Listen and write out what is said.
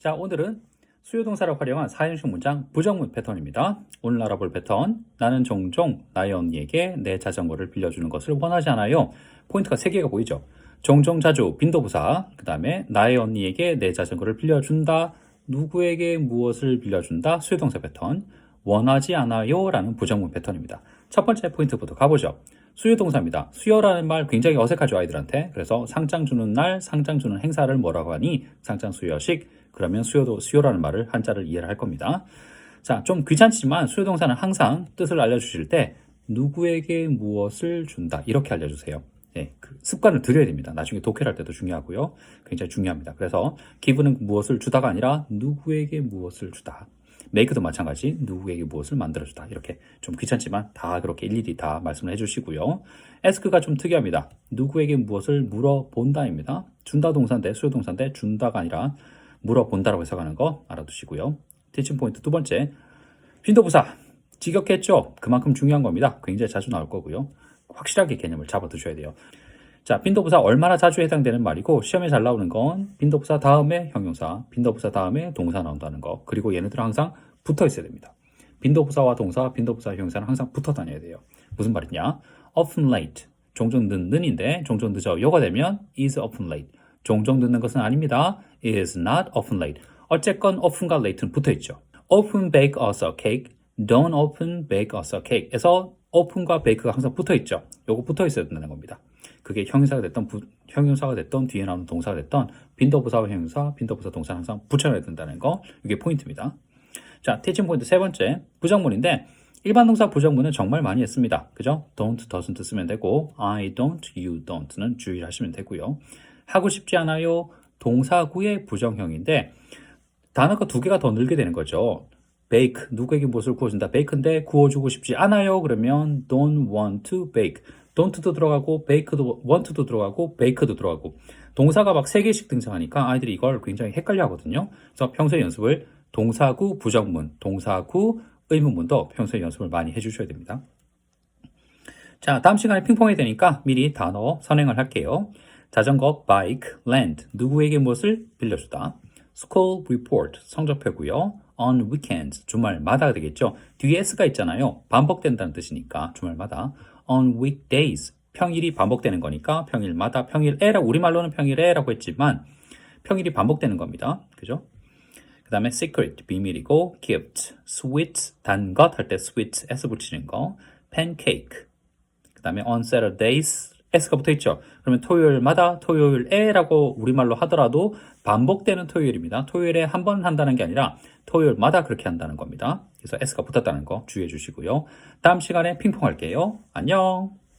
자, 오늘은 수요동사를 활용한 4형식 문장 부정문 패턴입니다. 오늘 알아볼 패턴. 나는 종종 나의 언니에게 내 자전거를 빌려주는 것을 원하지 않아요. 포인트가 3개가 보이죠? 종종 자주 빈도부사. 그 다음에 나의 언니에게 내 자전거를 빌려준다. 누구에게 무엇을 빌려준다. 수요동사 패턴. 원하지 않아요. 라는 부정문 패턴입니다. 첫 번째 포인트부터 가보죠. 수요 동사입니다. 수요라는 말 굉장히 어색하죠, 아이들한테. 그래서 상장 주는 날, 상장 주는 행사를 뭐라고 하니? 상장 수요식. 그러면 수요도, 수요라는 말을 한자를 이해를 할 겁니다. 자, 좀 귀찮지만 수요 동사는 항상 뜻을 알려주실 때 누구에게 무엇을 준다. 이렇게 알려주세요. 예, 그 습관을 들여야 됩니다. 나중에 독해를 할 때도 중요하고요. 굉장히 중요합니다. 그래서 기분은 무엇을 주다가 아니라 누구에게 무엇을 주다. 메이크도 마찬가지 누구에게 무엇을 만들어주다 이렇게 좀 귀찮지만 다 그렇게 일일이 다 말씀을 해주시고요. 에스크가 좀 특이합니다. 누구에게 무엇을 물어본다입니다. 준다 동사인데 수요 동사인데 준다가 아니라 물어본다라고 해석하는 거 알아두시고요. 티칭 포인트 두 번째 빈도부사 직역했죠. 그만큼 중요한 겁니다. 굉장히 자주 나올 거고요. 확실하게 개념을 잡아두셔야 돼요. 자, 빈도부사 얼마나 자주 해당되는 말이고 시험에 잘 나오는 건 빈도부사 다음에 형용사, 빈도부사 다음에 동사 나온다는 거. 그리고 얘네들은 항상 붙어 있어야 됩니다. 빈도부사와 동사, 빈도부사 형용사는 항상 붙어 다녀야 돼요. 무슨 말이냐? often late. 종종 늦는인데 종종 늦어. 요가 되면 is often late. 종종 늦는 것은 아닙니다. is not often late. 어쨌건 often과 late는 붙어 있죠. often bake us a cake. don't often bake us a cake. 에서 often과 bake가 항상 붙어 있죠. 요거 붙어 있어야 된다는 겁니다. 그게 형용사가 됐던 부, 형용사가 됐던 뒤에 나오는 동사가 됐던 빈도부사와 형용사, 빈도부사 동사는 항상 붙여놔야 된다는 거 이게 포인트입니다. 자, 티칭 포인트 세 번째 부정문인데 일반 동사 부정문은 정말 많이 했습니다. 그죠? don't, doesn't 쓰면 되고 I don't, you don't는 주의를 하시면 되고요. 하고 싶지 않아요. 동사구의 부정형인데 단어가 두 개가 더 늘게 되는 거죠. Bake. 누구에게 무엇을 구워준다? bake인데 구워주고 싶지 않아요. 그러면 don't want to bake. don't도 들어가고 bake도 want도 들어가고 bake도 들어가고. 동사가 막 세 개씩 등장하니까 아이들이 이걸 굉장히 헷갈려 하거든요. 그래서 평소에 연습을 동사구 부정문 동사구 의문문도 평소에 연습을 많이 해주셔야 됩니다. 자 다음 시간에 핑퐁이 되니까 미리 단어 선행을 할게요. 자전거 bike lend 누구에게 무엇을 빌려주다? school report 성적표고요 on weekends 주말마다 되겠죠. 뒤에 s가 있잖아요. 반복된다는 뜻이니까 주말마다 on weekdays 평일이 반복되는 거니까 평일마다 평일에라고 우리말로는 평일에라고 했지만 평일이 반복되는 겁니다. 그죠? 그 다음에 secret 비밀이고 gift sweet 단것 할 때 sweet s 붙이는 거 pancake 그 다음에 on Saturdays s가 붙어 있죠. 그러면 토요일마다 토요일에라고 우리말로 하더라도 반복되는 토요일입니다. 토요일에 한 번 한다는 게 아니라 토요일마다 그렇게 한다는 겁니다. 그래서 s가 붙었다는 거 주의해 주시고요. 다음 시간에 핑퐁 할게요. 안녕.